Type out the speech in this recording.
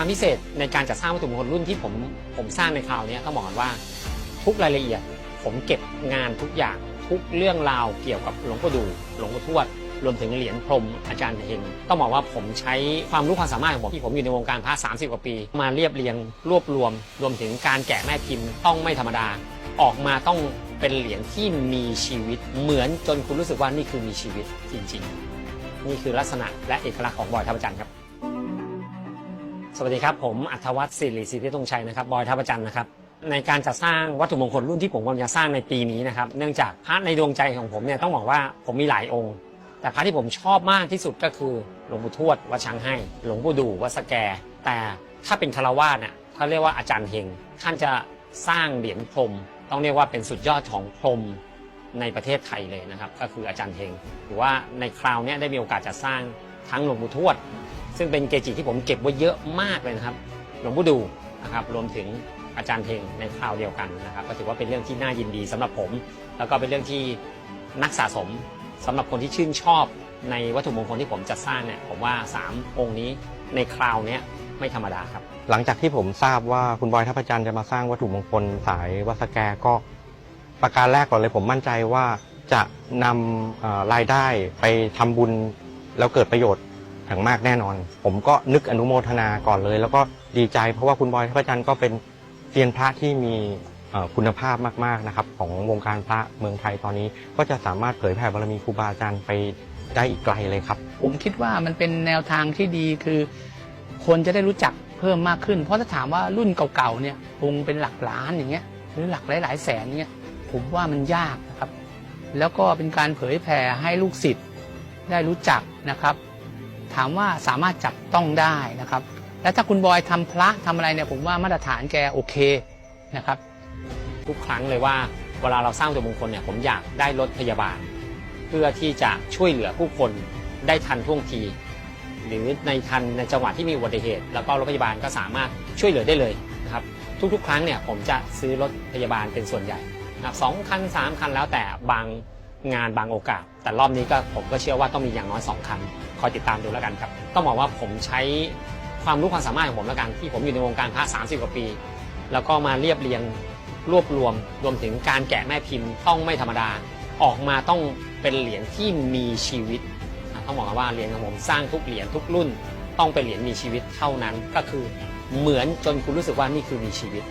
ความพิเศษในการจัดสร้างวัตถุมงคลรุ่นที่ผมผมสร้างในคราวนี้ต้องบอกก่อนว่าทุกรายละเอียด ผมเก็บงานทุกอย่างทุกเรื่องราวเกี่ยวกับหลวงปู่ดูหลวงปู่ทวดรวมถึงเหรียญพรมอาจารย์เฮงต้องบอกว่าผมใช้ความรู้ความสามารถของผมที่ผมอยู่ในวงการพระ30 กว่าปี มาเรียบเรียงรวบรวม รวมถึงการแกะแม่พิมพ์ต้องไม่ธรรมดา ออกมาต้องเป็นเหรียญที่มีชีวิต เหมือนจนคุณรู้สึกว่านี่คือมีชีวิตจริง ๆ นี่คือลักษณะและเอกลักษณ์ของบอยท่าประจันทร์ครับ สวัสดีครับ ผมอัธวัฒน์ศิริสิทธิตรงชัยนะครับบอยท่าประจันนะครับในการจัดสร้างวัตถุมงคลรุ่นที่ผมกำลังจะสร้างในปีนี้นะครับเนื่องจากพระในดวงใจของผมเนี่ยต้องบอกว่าผมมีหลายองค์ แต่พระที่ผมชอบมากที่สุดก็คือหลวงปู่ทวดวัดช้างให้ หลวงปู่ดูวัดสแก แต่ถ้าเป็นคารวาสเนี่ยเขาเรียกว่าอาจารย์เฮงท่านจะสร้างเหรียญพรม ต้องเรียกว่าเป็นสุดยอดของพรมในประเทศไทยเลยนะครับ ก็คืออาจารย์เฮงหรือว่าในคราวนี้ได้มีโอกาสจะสร้างทั้งหลวงปู่ทวด ซึ่งเป็นเกจิที่ผมเก็บไว้เยอะมากเลยนะครับหลวงปู่ดูนะครับรวมถึงอาจารย์เฮงในคราวเดียวกันนะครับ ก็ถือว่าเป็นเรื่องที่น่ายินดีสำหรับผม แล้วก็เป็นเรื่องที่นักสะสมสำหรับคนที่ชื่นชอบในวัตถุมงคลที่ผมจะสร้างเนี่ยผมว่า 3 องค์นี้ในคราวนี้ไม่ธรรมดาครับ หลังจากที่ผมทราบว่าคุณบอยทัพจันทร์จะมาสร้างวัตถุมงคลสายวัสแกก็ ประการแรกก่อนเลยผมมั่นใจว่าจะนำรายได้ไปทำบุญแล้วเกิดประโยชน์ อย่างมากแน่นอน ผมก็นึกอนุโมทนาก่อนเลย แล้วก็ดีใจเพราะว่าคุณบอยทัพจันทร์ก็เป็นเซียนพระที่มีคุณภาพมากๆนะครับ ของวงการพระเมืองไทยตอนนี้ ก็จะสามารถเผยแผ่บารมีครูบาอาจารย์ไปได้อีกไกลเลยครับ ผมคิดว่ามันเป็นแนวทางที่ดีคือคนจะได้รู้จักเพิ่มมากขึ้น เพราะถ้าถามว่ารุ่นเก่าๆเนี่ยองค์เป็นหลักล้านอย่างเงี้ยหรือหลักหลายๆแสนเนี่ยผมว่ามันยากนะครับ แล้วก็เป็นการเผยแผ่ให้ลูกศิษย์ได้รู้จักนะครับ ถามว่าสามารถจับต้องได้นะครับ แล้วถ้าคุณบอยทำพระทำอะไรเนี่ยผมว่ามาตรฐานแกโอเคนะครับ ทุกครั้งเลยว่าเวลาเราสร้างวัตถุมงคลเนี่ยผมอยากได้รถพยาบาล เพื่อที่จะช่วยเหลือผู้คนได้ทันท่วงที หรือในทันในจังหวะที่มีอุบัติเหตุ แล้วก็รถพยาบาลก็สามารถช่วยเหลือได้เลยนะครับทุกๆ ครั้งเนี่ยผมจะซื้อรถพยาบาลเป็นส่วนใหญ่นะสองคันสามคันแล้วแต่บางงานบางโอกาส แต่รอบนี้ก็ผมก็เชื่อว่าต้องมีอย่างน้อยสองคัน คอยติดตามดูแล้วกันครับต้องบอกว่าผมใช้ความรู้ความสามารถของผมแล้วกัน ที่ผมอยู่ในวงการพระ30 กว่าปี แล้วก็มาเรียบเรียงรวบรวม รวมถึงการแกะแม่พิมพ์ต้องไม่ธรรมดา ออกมาต้องเป็นเหรียญที่มีชีวิตต้องบอกว่าเหรียญของผมสร้างทุกเหรียญทุกรุ่น ต้องเป็นเหรียญมีชีวิตเท่านั้นก็คือเหมือนจนคุณรู้สึกว่านี่คือมีชีวิต